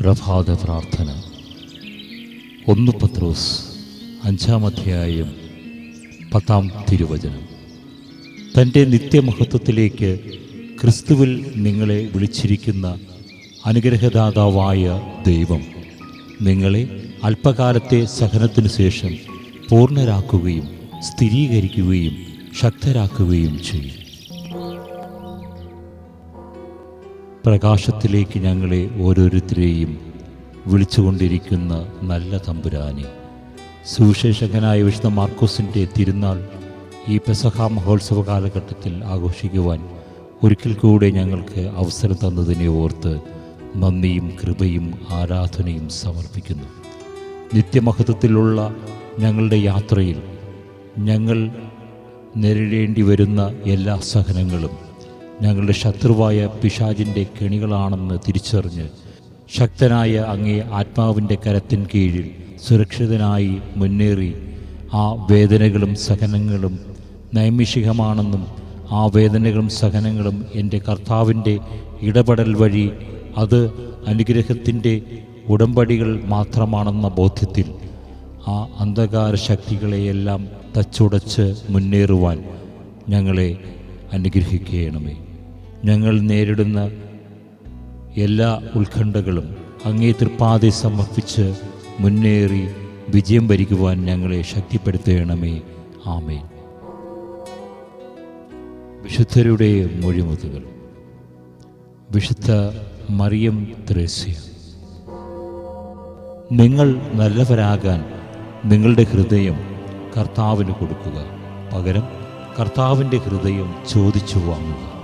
പ്രഭാത പ്രാർത്ഥന. ഒന്ന് പത്രോസ് അഞ്ചാം അധ്യായം പത്താം തിരുവചനം. തന്റെ നിത്യമഹത്വത്തിലേക്ക് ക്രിസ്തുവിൽ നിങ്ങളെ വിളിച്ചിരിക്കുന്ന അനുഗ്രഹദാതാവായ ദൈവം നിങ്ങളെ അല്പകാലത്തെ സഹനത്തിനു ശേഷം പൂർണരാക്കുകയും സ്ഥിരീകരിക്കുകയും ശക്തരാക്കുകയും ചെയ്യും. പ്രകാശത്തിലേക്ക് ഞങ്ങളെ ഓരോരുത്തരെയും വിളിച്ചുകൊണ്ടിരിക്കുന്ന നല്ല തമ്പുരാനെ. സുവിശേഷകനായ വിശുദ്ധ മാർക്കോസിന്റെ തിരുനാൾ ഈ പെസഹ മഹോത്സവ കാലഘട്ടത്തിൽ ആഘോഷിക്കുവാൻ ഒരിക്കൽ കൂടെ ഞങ്ങൾക്ക് അവസരം തന്നതിനെ ഓർത്ത് നന്ദിയും കൃപയും ആരാധനയും സമർപ്പിക്കുന്നു. നിത്യമഹത്വത്തിലുള്ള ഞങ്ങളുടെ യാത്രയിൽ ഞങ്ങൾ നേരിടേണ്ടി വരുന്ന എല്ലാ സഹനങ്ങളും ഞങ്ങളുടെ ശത്രുവായ പിശാജിന്റെ കെണികളാണെന്ന് തിരിച്ചറിഞ്ഞ് ശക്തനായ അങ്ങേ ആത്മാവിന്റെ കരത്തിൻ കീഴിൽ സുരക്ഷിതനായി മുന്നേറി ആ വേദനകളും സഹനങ്ങളും നൈമിഷികമാണെന്നും ആ വേദനകളും സഹനങ്ങളും എന്റെ കർത്താവിന്റെ ഇടപെടൽ വഴി അത് അനുഗ്രഹത്തിന്റെ ഉടമ്പടികൾ മാത്രമാണെന്ന ബോധ്യത്തിൽ ആ അന്ധകാര ശക്തികളെയെല്ലാം തച്ചുടച്ച് മുന്നേറുവാൻ ഞങ്ങളെ അനുഗ്രഹിക്കണമേ. ഞങ്ങൾ നേരിടുന്ന എല്ലാ ഉത്കണ്ഠകളും അങ്ങേ തൃപ്പാതെ സമർപ്പിച്ച് മുന്നേറി വിജയം ഭരിക്കുവാൻ ഞങ്ങളെ ശക്തിപ്പെടുത്തണമേ. ആമേൻ. വിശുദ്ധരുടെ മൊഴിമുതുകൾ. വിശുദ്ധ മറിയം ത്രേസ്യ. നിങ്ങൾ നല്ലവരാകാൻ നിങ്ങളുടെ ഹൃദയം കർത്താവിന് കൊടുക്കുക. പകരം കർത്താവിന്റെ ഹൃദയം ചോദിച്ചു വാങ്ങുക.